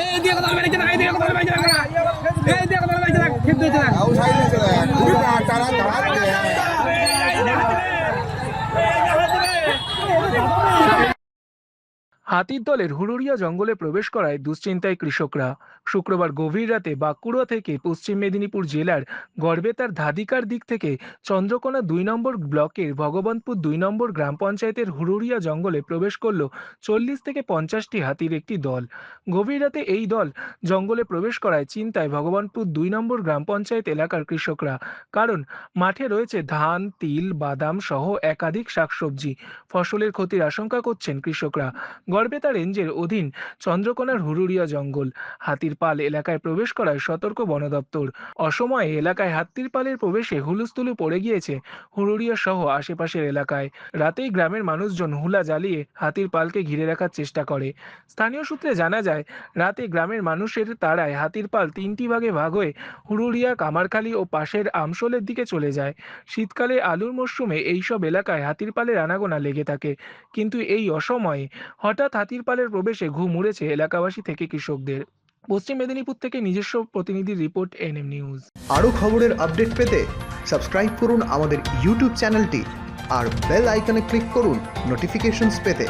এই দিয়ে কথা বাইরে না এই দিয়ে কথা বাইরে না এই দিয়ে কথা বাইরে না খেতে না হাতির দলের হুড়ুরিয়া জঙ্গলে প্রবেশ করায় দুশ্চিন্তায় কৃষকরা। শুক্রবার গভীর রাতে বাঁকুড়া থেকে পশ্চিম মেদিনীপুর জেলার গড়বেতার ধাদিকার দিক থেকে চন্দ্রকোনা দুই নম্বর ব্লকের ভগবানপুর দুই নম্বর গ্রাম পঞ্চায়েতের হুড়ুরিয়া জঙ্গলে প্রবেশ করল চল্লিশ থেকে পঞ্চাশটি হাতির একটি দল। গভীর রাতে এই দল জঙ্গলে প্রবেশ করায় চিন্তায় ভগবানপুর দুই নম্বর গ্রাম পঞ্চায়েত এলাকার কৃষকরা। কারণ মাঠে রয়েছে ধান, তিল, বাদাম সহ একাধিক শাকসবজি। ফসলের ক্ষতির আশঙ্কা করছেন কৃষকরা। গড়বেতা রেঞ্জের অধীন চন্দ্রকোনার হুরুরিয়া জঙ্গল। হাতির পাল এলাকায় প্রবেশ করায় সতর্ক বন দপ্তর অসময়ে এলাকায় হাতির পালের প্রবেশে হুলুস্থুলু পড়ে গিয়েছে হুরুরিয়া সহ আশেপাশের এলাকায়। রাতেই গ্রামের মানুষজন হুলা জ্বালিয়ে হাতির পালকে ঘিরে রাখার চেষ্টা করে। স্থানীয় সূত্রে জানা যায়, রাতে গ্রামের মানুষের তারায় হাতির পাল তিনটি ভাগে ভাগ হয়ে হুরুরিয়া, কামারখালী ও পাশের আমসোলের দিকে চলে যায়। শীতকালে আলুর মরশুমে এইসব এলাকায় হাতির পালের আনাগোনা লেগে থাকে। কিন্তু এই অসময়ে হঠাৎ হাতির পালের প্রবেশে ঘুম উড়েছে এলাকাবাসী থেকে কৃষকদের। পশ্চিম মেদিনীপুর থেকে নিজস্ব প্রতিনিধির রিপোর্ট, এনএম নিউজ। আরও খবরের আপডেট পেতে সাবস্ক্রাইব করুন আমাদের ইউটিউব চ্যানেলটি আর বেল আইকনে ক্লিক করুন নোটিফিকেশন পেতে।